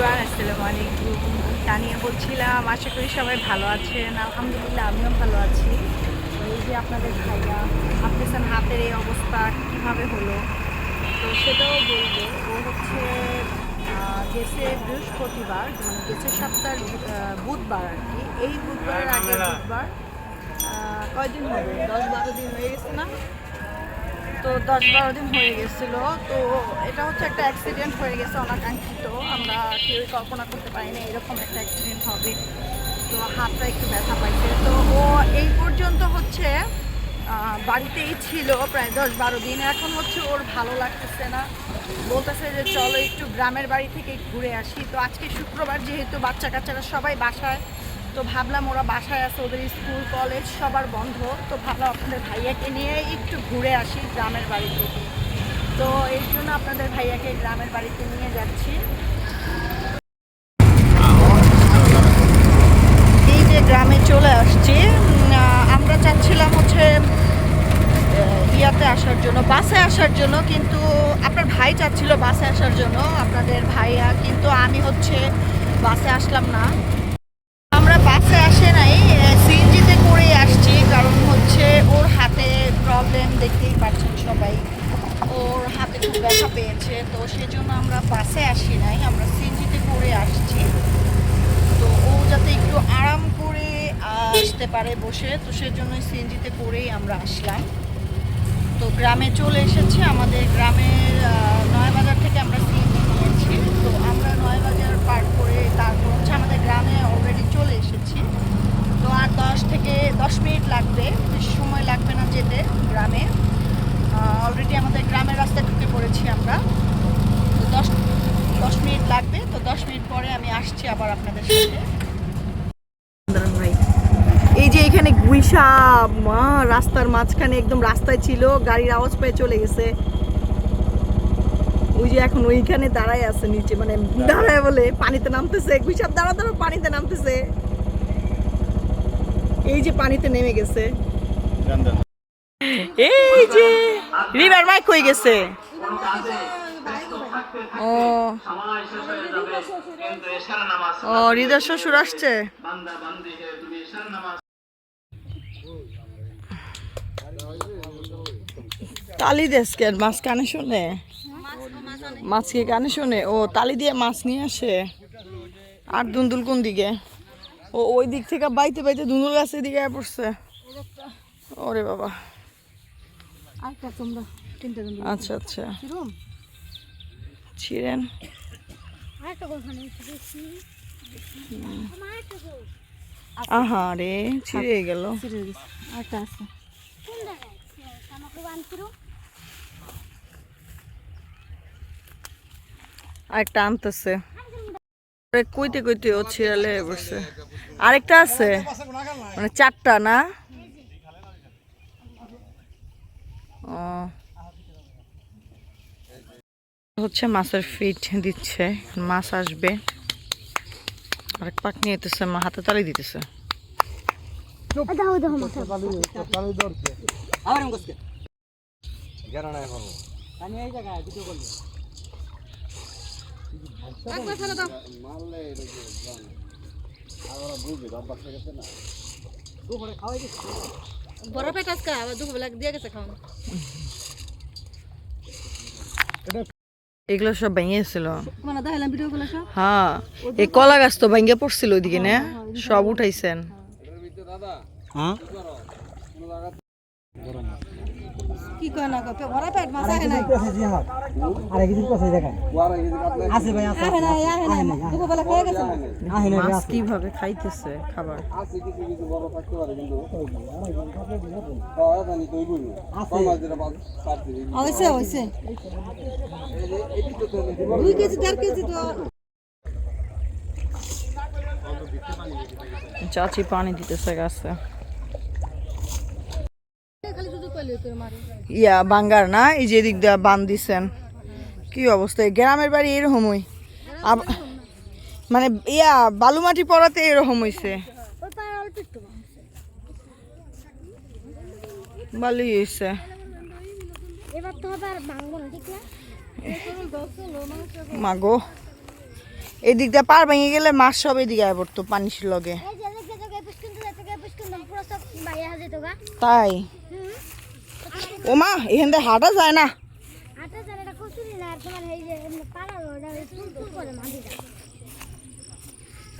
Everyone, আসসালামু আলাইকুম। তানিয়া বলছিলাম, আশা করি সবাই ভালো আছেন। আলহামদুলিল্লাহ, আমিও ভালো আছি। এই যে আপনাদের ভাইয়া আপনার হাতের এই অবস্থা কীভাবে হলো? তো সেটাও বলব। ও হচ্ছে গেছে বৃহস্পতিবার মানে গেছে সপ্তাহ বুধবার আর কি। এই বুধবারের আগে বুধবার কয়দিন হবে? দশ বারো দিন হয়ে গেছে না? তো দশ বারো দিন হয়ে গেছিল। তো এটা হচ্ছে একটা অ্যাক্সিডেন্ট হয়ে গেছে অনাকাঙ্ক্ষিত। আমরা কেউই কল্পনা করতে পারি না এরকম একটা অ্যাক্সিডেন্ট হবে। তো হাতটা একটু ব্যথা পাইছে। তো ও এই পর্যন্ত হচ্ছে বাড়িতেই ছিল প্রায় দশ বারো দিন। এখন হচ্ছে ওর ভালো লাগতেছে না। বলতেছে যে, চলো একটু গ্রামের বাড়ি থেকে ঘুরে আসি। তো আজকে শুক্রবার যেহেতু বাচ্চা কাচ্চারা সবাই বাসায় তো ভাবলাম ওরা বাসায় আছে, ওদের স্কুল, কলেজ সবার বন্ধ। তো ভাবলাম আপনাদের ভাইয়াকে নিয়ে একটু ঘুরে আসি গ্রামের বাড়ি থেকে তো এই জন্য আপনাদের ভাইয়াকে গ্রামের বাড়িতে নিয়ে যাচ্ছি। এই যে গ্রামে চলে আসছি আমরা চাচ্ছিলাম হচ্ছে ইয়াতে আসার জন্য, বাসে আসার জন্য, কিন্তু আপনার ভাই চাচ্ছিল বাসে আসার জন্য, আপনাদের ভাইয়া, কিন্তু আমি হচ্ছে বাসে আসলাম না আমরা বাসে আসে নাই সিএনজিতে করে আসছি কারণ হচ্ছে ওর হাতে প্রবলেম দেখতেই পাচ্ছেন সবাই ওর হাতে খুব ব্যথা পেয়েছে তো সেজন্য আমরা বাসে আসি নাই আমরা সিএনজিতে করে আসছি তো ও যাতে একটু আরাম করে আসতে পারে বসে তো সেজন্যই সিএনজিতে করেই আমরা আসলাম। তো গ্রামে চলে এসেছি আমাদের গ্রামের আহ, নয়াবাজার থেকে আমরা সিএনজি নিয়েছি তো আমরা নয়াবাজার পার করে তারপর হচ্ছে আমাদের গ্রামে অলরেডি চলে এসেছি তো আর দশ থেকে দশ মিনিট লাগবে বেশি সময় লাগবে না যেতে গ্রামে অলরেডি আমাদের গ্রামের রাস্তায় ঢুকে পড়েছি আমরা তো দশ দশ মিনিট লাগবে তো দশ মিনিট পরে আমি আসছি আবার আপনাদের সাথে ভাই এই যে এখানে গুইসা মা রাস্তার মাঝখানে একদম রাস্তায় ছিল গাড়ির আওয়াজ পেয়ে চলে গেছে। ওই যে এখন ওইখানে দাঁড়ায় আছে নিচে মানে দাঁড়ায়। বলে পানিতে নামতেছে গুইসাপ দাঁড়া দাঁড়া পানিতে নামতেছে। এই যে পানিতে নেমে গেছে। এই যে রিভার মাইক হয়ে গেছে। ও। ও হৃদয় শ্বশুর আসছে। তালি দেশ কেন মাছ কানে শোনে? মাছ কি কানে শোনে? ও তালি দিয়ে মাছ নিয়ে আসে। আর দুন্দুল কোন দিকে? ও ওই দিক থেকে বাইতে বাইতে দুন্দুল গাছের দিকে পড়ছে। ওরে বাবা। আচ্ছা আচ্ছা। ছিলেন আহা রে ছিঁড়ে গেল। ছিড়ে গেছে। আরেকটা জায়গায় আনতেছে কইতে কইতে ও ছিঁড়ালে বসে আরেকটা আছে? মানে চারটা না? ও। হচ্ছে মাছের ফিট দিচ্ছে মাছ আসবে। আরেক পাক নিয়ে যেতেছে মা হাতে তালি দিতেছে। দাও দাও মাথা একবার ফেলে দাও। বড় পেট আজকে আবার দুপুরবেলা দিয়ে গেছে খাওয়ানো। এগুলো সব ভেঙেছিল মানে দেখালাম ভিডিও গুলো সব? হ্যাঁ এই কলা গাছ তো ভেঙে পড়ছিল ওইদিকে না? সব উঠাইছেন। কি কয় না কয়? বড় পেট মাছ আহে নাই। আরে কিছু কথা দেখা আছে ভাই আছে আহে নাই আহে নাই। দুপুরবেলা খেয়ে গেছে? আহে না মাছ কীভাবে খাইতেছে খাবার? হয়েছে হয়েছে দুই কেজি দেড় কেজি তো। চাচি পানি দিতেছে গাছে খালি শুধু কইলে করে মারে ইয়া বাঙ্গার না? এই যে এদিক দিয়ে বান দিছেন। কি অবস্থা? গ্রামের বাড়ি এরকমই। মানে ইয়া বালুমাটি পড়াতে এরকম পাড়া ভালোই হয়েছে মাগো। এই দিক দিয়ে পার ভেঙে গেলে মাছ সব এদিকে আয় পড়তো পানির লগে। তাই? ও মা এখান থেকে হাঁটা যায় না। কচুরি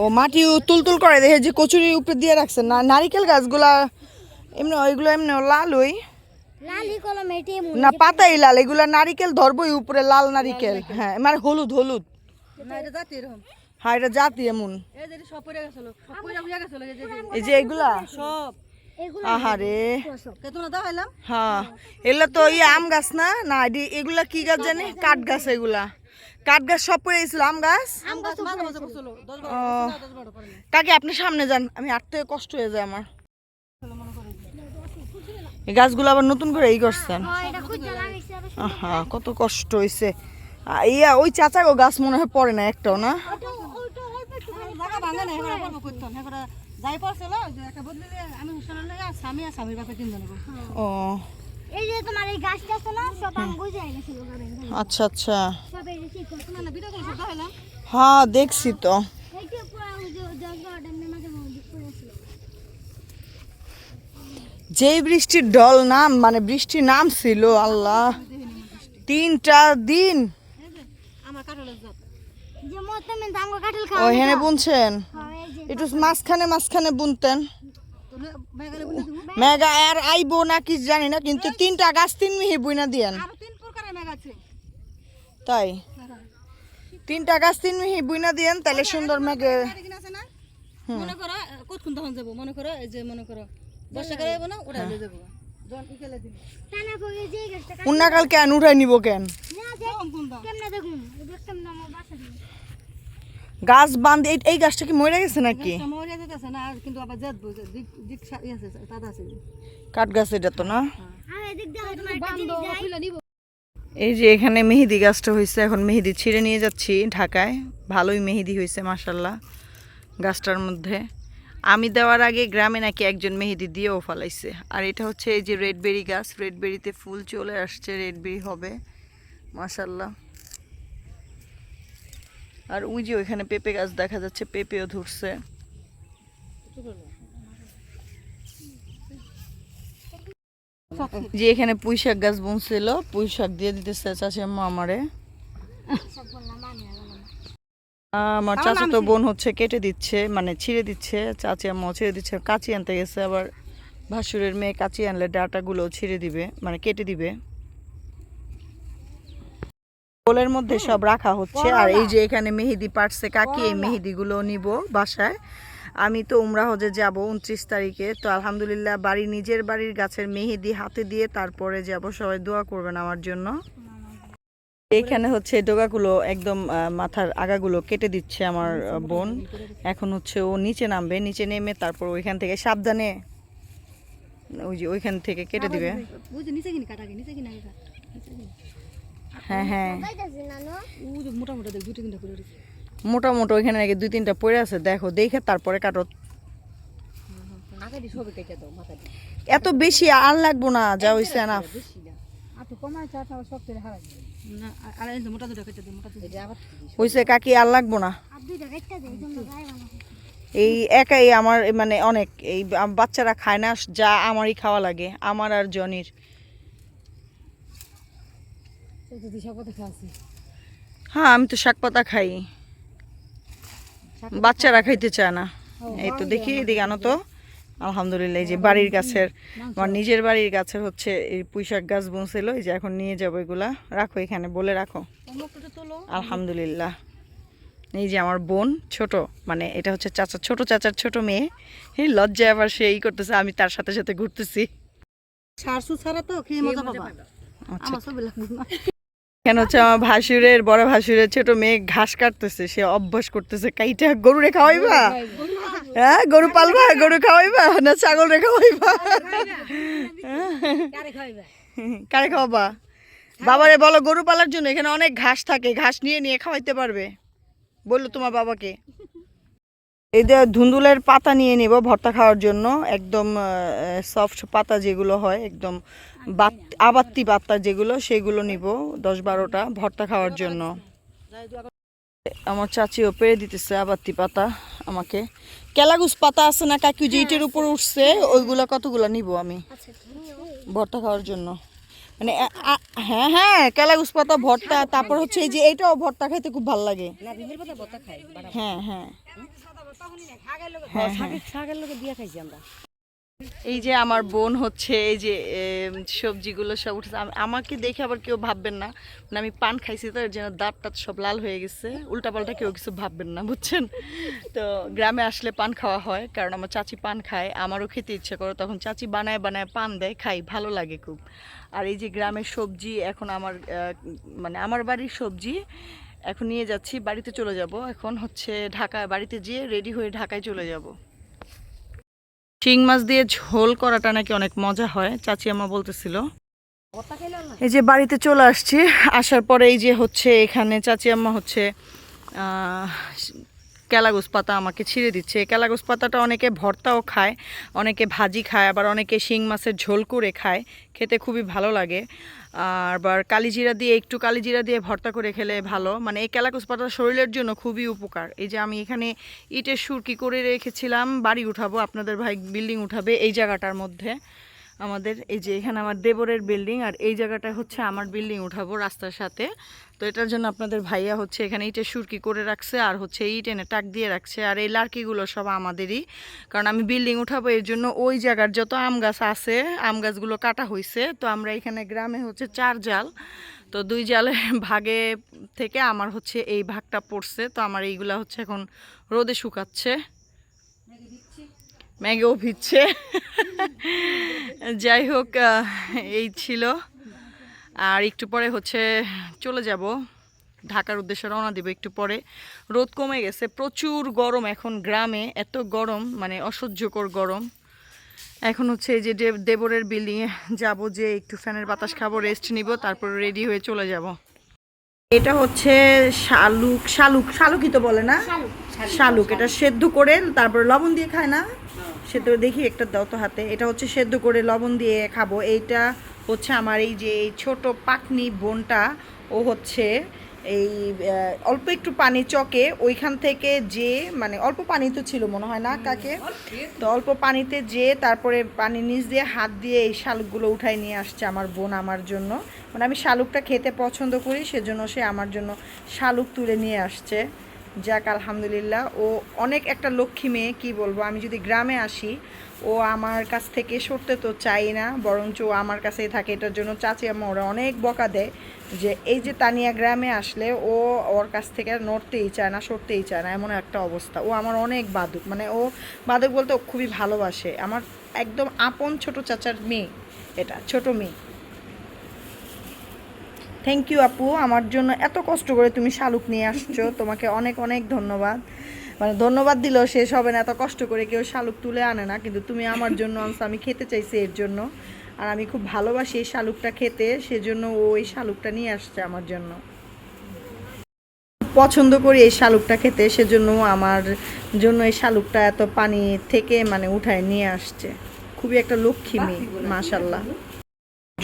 ও মাটি তুলতুল করে দেখে যে কচুরির উপরে দিয়ে রাখছে। না নারিকেল গাছগুলা এমনি ওইগুলো এমনি লাল ওই লালি কলম এটি না পাতাই লাল এগুলা নারিকেল ধরবই উপরে লাল নারিকেল। হ্যাঁ মানে হলুদ হলুদ। হ্যাঁ এটা জাতি এমন। এই যে এগুলা? এগুলো আহারে। হ্যাঁ এগুলা তো ইয়ে আম গাছ না? না এগুলা কি গাছ জানি? কাঠ গাছ এগুলা। কাঠ গাছ সব পড়ে গেছিল আম গাছ? ও। কাকে আপনি সামনে যান। আমি আটতে কষ্ট হয়ে যায় আমার। এই গাছগুলো আবার নতুন করে এই করছেন। হ্যাঁ কত কষ্ট হয়েছে ইয়া ওই চাচা গো গাছ মনে হয় পড়ে না একটাও না? যাই পড়ছিল একটা বদলে আমি হুসানের লাগে আর স্বামী আর স্বামীর বাপে তিনজন ও। এই যে তোমার এই গাছটা আছে না সব আম গুজে গেছিল আচ্ছা আচ্ছা। সব এই যে না ভিডিও হ্যাঁ দেখছি তো। এই যে যেই বৃষ্টির ঢল নাম মানে বৃষ্টির নাম ছিল আল্লাহ। তিনটা দিন। আমার কাঠলের জাত। যে মত দাঙ্গো কাঠল ও খাওয়া এখানে বুনছেন? হ্যাঁ, একটু মাঝখানে মাঝখানে বুনতেন। মেঘা আর আইবো না কি জানি না কিন্তু তিনটা গাছ তিন মিহি বুইনা দিয়েন। আরও তিন প্রকারের মেঘ আছে। তাই? তিনটা গাছ তিন মিহি বুইনা দিয়েন তাহলে সুন্দর মেঘে মনে করো কতক্ষণ তখন যাব? মনে করো এই যে মনে করো বর্ষাকালে যাব না ওটা যাব? যখন ইকেলে দিবি টানা করে যে গাছটা উন্নাকাল কেন উঠাই নিব কেন? গাছ বান্ধ এই- এই গাছটা কি মরে গেছে নাকি? ইয়ে কাঠ গাছ এটা তো না? নিব। এই যে এখানে মেহেদি গাছটা হয়েছে এখন মেহেদি ছিঁড়ে নিয়ে যাচ্ছি ঢাকায়। ভালোই মেহেদি হয়েছে মাসাল্লাহ গাছটার মধ্যে। আমি দেওয়ার আগে গ্রামে নাকি একজন মেহেদি দিয়েও ফলাইছে। আর এটা হচ্ছে এই যে রেডবেরি গাছ রেডবেরিতে ফুল চলে আসছে রেডবেরি হবে মাসাল্লাহ আর ওই যে ওইখানে পেঁপে গাছ দেখা যাচ্ছে পেঁপেও ধরছে। যে এখানে পুঁই শাক গাছ বুনছিল পুঁই শাক দিয়ে দিতেছে চাচি আম্মা আমারে আমার চাচা তো বোন হচ্ছে কেটে দিচ্ছে মানে ছিঁড়ে দিচ্ছে চাচি আম্মাও ছিঁড়ে দিচ্ছে কাঁচি আনতে গেছে আবার ভাসুরের মেয়ে কাঁচি আনলে ডাটাগুলো ছিঁড়ে দিবে মানে কেটে দিবে। বোলের মধ্যে সব রাখা হচ্ছে। আর এই যে এখানে মেহেদি পাটছে কাকি এই মেহেদিগুলো নিব বাসায়। আমি তো উমরা হজে যাব উনত্রিশ তারিখে। তো আলহামদুলিল্লাহ বাড়ি নিজের বাড়ির গাছের মেহেদি হাতে দিয়ে তারপরে যাব। সবাই দোয়া করবেন আমার জন্য। এখানে হচ্ছে ডোগাগুলো একদম মাথার আগাগুলো কেটে দিচ্ছে আমার বোন। এখন হচ্ছে ও নিচে নামবে। নিচে নেমে তারপর ওইখান থেকে সাবধানে ওই যে ওইখান থেকে কেটে দিবে। নিচে হ্যাঁ হ্যাঁ। গাইতাছি না নো? মোটা মোটা দুই তিনটা করে রেখেছে মোটা মোটা ওইখানে নাকি দুই তিনটা পড়ে আছে দেখো দেখে তারপরে কাটো। আগে দিয়ে সবে কেটে দাও মাথা দিয়ে। এত বেশি আর লাগবো না যা হইছে না। হইছে কাকি আর লাগবো না। এই একাই আমার মানে অনেক এই বাচ্চারা খায় না যা আমারই খাওয়া লাগে আমার আর জনির তো দিশা কথা খাওয়াছি হ্যাঁ আমি তো শাক পাতা খাই। বাচ্চারা খাইতে চায় না। এই তো দেখি এদিকে আনো তো। আলহামদুলিল্লাহ এই যে বাড়ির গাছের আমার নিজের বাড়ির গাছের হচ্ছে এই পুঁইশাক গাছ বুনছিল। এই যে এখন নিয়ে যাব এগুলা। রাখো এখানে বলে রাখো। আলহামদুলিল্লাহ। এই যে আমার বোন ছোট মানে এটা হচ্ছে চাচা ছোট চাচার ছোট মেয়ে। এই লজ্জায় আবার সে ই করতেছে আমি তার সাথে সাথে ঘুরতেছি। সারসু ছাড়া তো খেয়ে মজা পাবা। আচ্ছা। কেন হচ্ছে আমার ভাসুরের বড় ভাসুরের ছোট মেয়ে ঘাস কাটতেছে সে অভ্যাস করতেছে কাইটা গরু রে খাওয়াইবা। হ্যাঁ গরু পালবা? গরু খাওয়াইবা? না ছাগল রে খাওয়াইবা? কারে খাওয়াবা? বাবারে বলো গরু পালার জন্য এখানে অনেক ঘাস থাকে ঘাস নিয়ে নিয়ে খাওয়াইতে পারবে। বলল তোমার বাবাকে। এই যে ধুন্দুলের পাতা নিয়ে নেব ভর্তা খাওয়ার জন্য। একদম সফট পাতা যেগুলো হয় একদম বাত- আবাত্তি পাতা যেগুলো সেগুলো নিব দশ বারোটা ভর্তা খাওয়ার জন্য। আমার চাচিও পেরে দিতেছে আবাত্তি পাতা আমাকে। কেলাগুস পাতা আছে না কাকু যে ইটের উপর উঠছে ওইগুলো কতগুলো নিব আমি ভর্তা খাওয়ার জন্য? মানে হ্যাঁ হ্যাঁ কেলাগুস পাতা ভর্তা তারপর হচ্ছে এই যে এইটাও ভর্তা খাইতে খুব ভালো লাগে। হ্যাঁ হ্যাঁ। শাকের লোকে দিয়ে খাইছি আমরা। এই যে আমার বোন হচ্ছে এই যে সবজিগুলো সব উঠেছে। আমাকে দেখে আবার কেউ ভাববেন না। মানে আমি পান খাইছি তো এর জন্য দাঁত টাত সব লাল হয়ে গেছে। উল্টাপাল্টা কেউ কিছু ভাববেন না বুঝছেন? তো গ্রামে আসলে পান খাওয়া হয় কারণ আমার চাচি পান খায়। আমারও খেতে ইচ্ছে করে তখন চাচি বানায় বানায় পান দেয় খাই ভালো লাগে খুব। আর এই যে গ্রামের সবজি এখন আমার মানে আমার বাড়ির সবজি এখন নিয়ে যাচ্ছি, বাড়িতে চলে যাব। এখন হচ্ছে ঢাকায় বাড়িতে গিয়ে রেডি হয়ে ঢাকায় চলে যাব। শিং মাছ দিয়ে ঝোল করাটা নাকি অনেক মজা হয়, চাচি আমা বলতেছিল। এই যে বাড়িতে চলে আসছি, আসার পরে এই যে হচ্ছে এখানে চাচি আম্মা হচ্ছে আহ, কেলাগোস পাতা আমাকে ছিঁড়ে দিচ্ছে। এই কেলাগোস পাতাটা অনেকে ভর্তাও খায় অনেকে ভাজি খায় আবার অনেকে শিং মাছের ঝোল করে খায়। খেতে খুবই ভালো লাগে। আবার কালিজিরা দিয়ে একটু কালিজিরা দিয়ে ভর্তা করে খেলে ভালো। মানে এই কেলাগোস পাতা শরীরের জন্য খুবই উপকার। এই যে আমি এখানে ইটের সুরকি করে রেখেছিলাম বাড়ি উঠাবো আপনাদের ভাই বিল্ডিং উঠাবে এই জায়গাটার মধ্যে। আমাদের, এই যে এখানে আমার দেবরের বিল্ডিং আর এই জায়গাটা হচ্ছে আমার বিল্ডিং উঠাবো রাস্তার সাথে। তো এটার জন্য আপনাদের ভাইয়া হচ্ছে এখানে ইটে সুরকি করে রাখছে আর হচ্ছে ইট এনে টাক দিয়ে রাখছে আর এই লার্কিগুলো সব আমাদেরই। কারণ আমি বিল্ডিং উঠাবো, এর জন্য ওই জায়গার যত আম গাছ আছে, আম গাছগুলো কাটা হয়েছে তো আমরা এখানে গ্রামে হচ্ছে চার জাল। তো দুই জালের ভাগে থেকে আমার হচ্ছে এই ভাগটা পড়ছে। তো আমার এইগুলা হচ্ছে এখন রোদে শুকাচ্ছে। ম্যাগেও ভিজছে। যাই হোক এই ছিল। আর একটু পরে হচ্ছে চলে যাব। ঢাকার উদ্দেশ্যে রওনা দিব একটু পরে। রোদ কমে গেছে, প্রচুর গরম এখন গ্রামে, এত গরম মানে অসহ্যকর গরম। এখন হচ্ছে এই যে দেব- দেবরের বিল্ডিংয়ে যাব যে একটু ফ্যানের বাতাস খাব রেস্ট নিব, তারপর রেডি হয়ে চলে যাব। এটা হচ্ছে শালুক শালুক, শালুকই তো বলে না? এটা সেদ্ধ করে তারপর লবণ দিয়ে খায় না? সেদ্ধ দেখি একটা দাও তো হাতে। এটা হচ্ছে সেদ্ধ করে লবণ দিয়ে খাব। এইটা হচ্ছে আমার এই যে এই ছোট পাকনি বোনটা ও হচ্ছে এই অল্প একটু পানি চকে। ওইখান থেকে যে মানে অল্প পানি তো ছিল মনে হয় না কাকে? তো অল্প পানিতে যে তারপরে পানি নিচ দিয়ে হাত দিয়ে এই শালুকগুলো উঠাই নিয়ে আসছে আমার বোন আমার জন্য। মানে আমি শালুকটা খেতে পছন্দ করি সেজন্য সে আমার জন্য শালুক তুলে নিয়ে আসছে। যাক, আলহামদুলিল্লাহ। ও অনেক একটা লক্ষ্মী মেয়ে, কি বলব? আমি যদি গ্রামে আসি, ও আমার কাছ থেকে সরতে তো চাই না, বরঞ্চ ও আমার কাছেই থাকে। এটার জন্য চাচি আম্মা ওরা অনেক বকা দেয় যে, এই যে তানিয়া গ্রামে আসলে ও ওর কাছ থেকে নড়তেই চায় না, সরতেই চায় না, এমন একটা অবস্থা। ও আমার অনেক বাদক মানে ও বাদক বলতে ও খুবই ভালোবাসে। আমার একদম আপন ছোট চাচার মেয়ে এটা, ছোট মেয়ে। থ্যাংক ইউ আপু। আমার জন্য এত কষ্ট করে তুমি শালুক নিয়ে আসছো। তোমাকে অনেক অনেক ধন্যবাদ। মানে ধন্যবাদ দিলেও শেষ হবে না। এত কষ্ট করে কেউ শালুক তুলে আনে না। কিন্তু তুমি আমার জন্য আনছো। আমি খেতে চাইছি এর জন্য। আর আমি খুব ভালোবাসি এই শালুকটা খেতে। সেজন্য ও এই শালুকটা নিয়ে আসছে আমার জন্য। পছন্দ করি এই শালুকটা খেতে। সেজন্য আমার জন্য এই শালুকটা এত পানি থেকে মানে উঠায় নিয়ে আসছে। খুবই একটা লক্ষ্মী মেয়ে মাশাল্লাহ।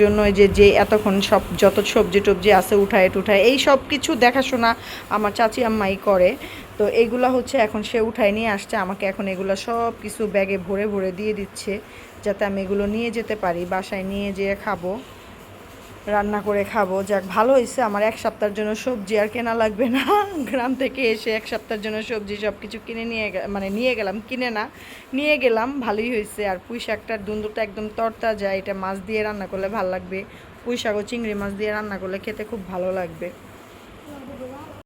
জন্য যে যে এতক্ষণ সব যত সবজি টবজি আছে, উঠায় টুঠায়, এই সব কিছু দেখাশোনা আমার চাচি আম্মাই করে। তো এগুলো হচ্ছে এখন সে উঠায় নিয়ে আসছে, আমাকে এখন এগুলো সব কিছু ব্যাগে ভরে ভরে দিয়ে দিচ্ছে, যাতে আমি এগুলো নিয়ে যেতে পারি, বাসায় নিয়ে যেয়ে খাব। রান্না করে খাব। যাক, ভালো হয়েছে আমার এক সপ্তাহের জন্য সবজি আর কেনা লাগবে না। গ্রাম থেকে এসে এক সপ্তাহের জন্য সবজি সব কিছু কিনে নিয়ে মানে নিয়ে গেলাম, কিনে না, নিয়ে গেলাম, ভালোই হয়েছে আর পুঁই শাকটার দুন্দুটা একদম তরতা যায় এটা মাছ দিয়ে রান্না করলে ভালো লাগবে। পুঁই শাক ও চিংড়ি মাছ দিয়ে রান্না করলে খেতে খুব ভালো লাগবে।